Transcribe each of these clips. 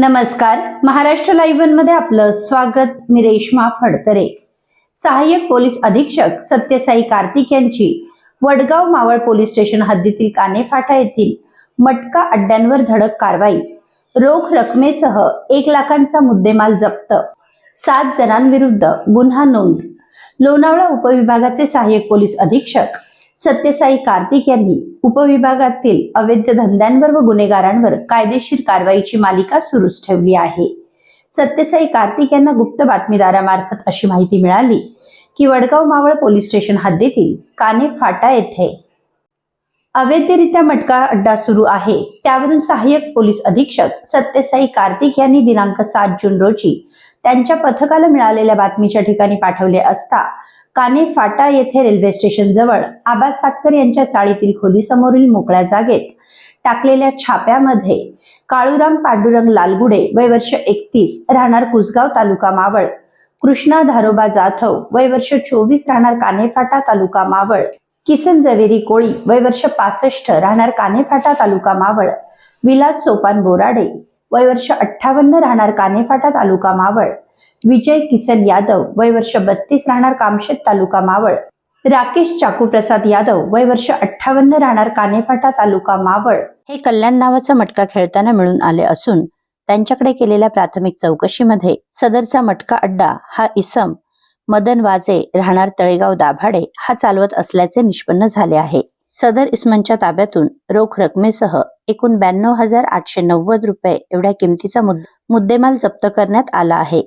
नमस्कार. महाराष्ट्र लाईव्हमध्ये आपलं स्वागत. मी रेश्मा फडतरे. सहाय्यक पोलीस अधीक्षक सत्यसाई कार्तिक यांची वडगाव मावळ पोलीस स्टेशन हद्दीतील कानेफाटा येथील मटका अड्ड्यांवर धडक कारवाई रोख रकमेसह एक लाखांचा मुद्देमाल जप्त सात जणांविरुद्ध गुन्हा नोंद. लोणावळा उपविभागाचे सहाय्यक पोलीस अधीक्षक सत्यसाई कार्तिक यांनी उपविभागातील अवैध धंद्यांवर व गुन्हेगारांवर कायदेशीर कारवाईची मालिका सुरूच ठेवली आहे. सत्यसाई कार्तिक यांना गुप्त बातमीदारामार्फत अशी माहिती मिळाली की वडगाव मावळ पोलीस स्टेशन हद्दीतील काने फाटा येथे अवैधरित्या मटका अड्डा सुरू आहे. त्यावरून सहाय्यक पोलीस अधीक्षक सत्यसाई कार्तिक यांनी दिनांक सात जून रोजी त्यांच्या पथकाला मिळालेल्या बातमीच्या ठिकाणी पाठवले असता काने फाटा येथे रेल्वे स्टेशन जवळ आबा सातकर यांच्या चाळीतील खोलीसमोरील मोकळ्या जागेत टाकलेल्या छाप्यामध्ये काळूराम पांडुरंग लालगुडे वय वर्ष एकतीस राहणार कुसगाव तालुका मावळ कृष्णा धारोबा जाधव वय वर्ष चोवीस राहणार कानेफाटा तालुका मावळ किसन जवेरी कोळी वय वर्ष पासष्ट राहणार कानेफाटा तालुका मावळ विलास सोपान बोराडे वय वर्ष अठ्ठावन्न राहणार कानेफाटा तालुका मावळ. विजय किसन यादव वय वर्ष बत्तीस राहणार कामशेत तालुका मावळ. राकेश चाकूप्रसाद यादव वय वर्ष अठ्ठावन्न राहणार कानेफाटा तालुका मावळ. हे कल्याण नावाचा मटका खेळताना मिळून आले असून त्यांच्याकडे केलेल्या प्राथमिक चौकशीमध्ये सदरचा मटका अड्डा हा इसम मदन वाजे राहणार तळेगाव दाभाडे हा चालवत असल्याचे निष्पन्न झाले आहे. सदर इस्मनच्या ताब्यातून रोख रकमेसह एकूण ब्याण्णव हजार आठशे नव्वद रुपये एवढ्या किमतीचा मुद्देमाल जप्त करण्यात आला आहे.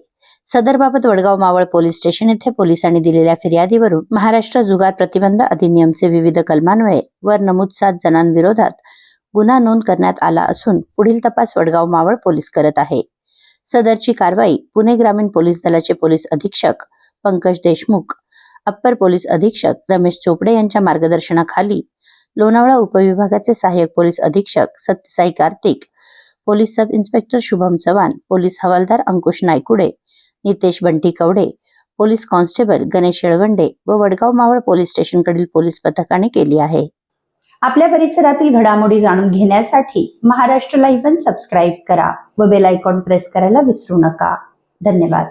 सदरबाबत वडगाव मावळ पोलीस स्टेशन येथे पोलिसांनी दिलेल्या फिर्यादीवरून महाराष्ट्र जुगार प्रतिबंध अधिनियमचे विविध कलमान्वये वर नमूद सात जणांविरोधात गुन्हा नोंद करण्यात आला असून पुढील तपास वडगाव मावळ पोलीस करत आहे. सदरची कारवाई पुणे ग्रामीण पोलीस दलाचे पोलीस अधीक्षक पंकज देशमुख अप्पर पोलीस अधीक्षक रमेश चोपडे यांच्या मार्गदर्शनाखाली लोणावळा उपविभागाचे सहाय्यक पोलीस अधीक्षक Satyasai Kartik police sub inspector Shubham Chavan police हवालदार अंकुश नायकुडे नितेश बंटी कवडे पोलीस कॉन्स्टेबल गणेश येळवंडे व वडगाव मावळ पोलीस स्टेशनकडील पोलीस पथकाने केली आहे. आपल्या परिसरातील घडामोडी जाणून घेण्यासाठी महाराष्ट्र लाईव्ह सबस्क्राईब करा व बेल आयकॉन प्रेस करायला विसरू नका. धन्यवाद.